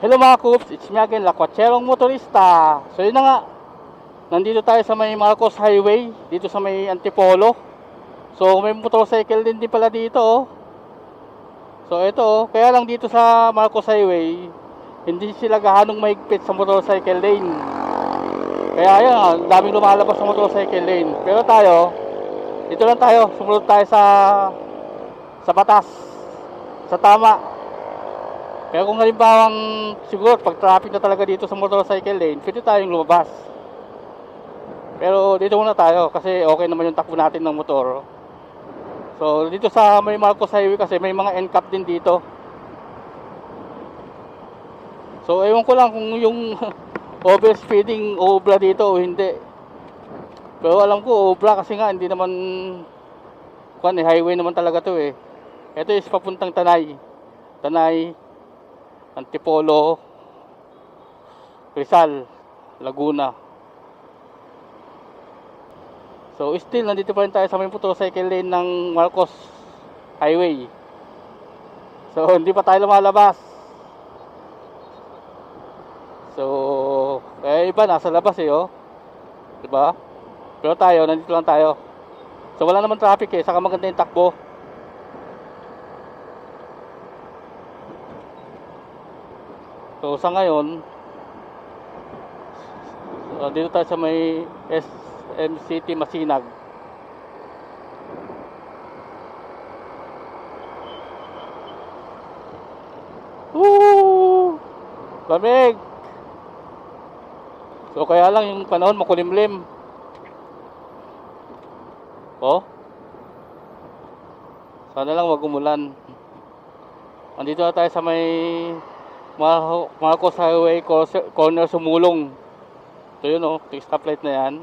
Hello mga Coops, it's me again, Lakwacherong Motorista. So yun na nga, nandito tayo sa may Marcos Highway, dito sa may Antipolo. So may motorcycle din din pala dito oh. So ito oh, kaya lang dito sa Marcos Highway, hindi sila gahanong mahigpit sa motorcycle lane. Kaya ayun, ah, daming lumalabas sa motorcycle lane. Pero tayo, dito lang tayo, sumunod tayo sa sa batas, sa tama. Kaya kung halimbawang siguro pag traffic na talaga dito sa motorcycle lane, pwede tayong lumabas. Pero dito muna tayo kasi okay naman yung takbo natin ng motor. So dito sa may Marcos Highway kasi may mga NCAP din dito. So ewan ko lang kung yung overspeeding obra dito o hindi. Pero alam ko obra kasi nga hindi naman kuan eh, highway naman talaga to eh. Ito is papuntang Tanay. Tanay, Antipolo, Rizal, Laguna. So still nandito pa rin tayo sa may motorcycle lane ng Marcos Highway. So hindi pa tayo lumalabas. So eh iba nasa labas eh oh. 'Di ba? Pero tayo nandito lang tayo. So wala naman traffic eh, saka maganda yung takbo. So sa ngayon, so, dito tayo sa may SM City Masinag. Woo! Lamig! So kaya lang yung panahon makulimlim. Oh? Sana lang wag umulan. Andito na tayo sa may Marcos Highway cor- corner sumulong. So yun oh, yung stoplight na yan.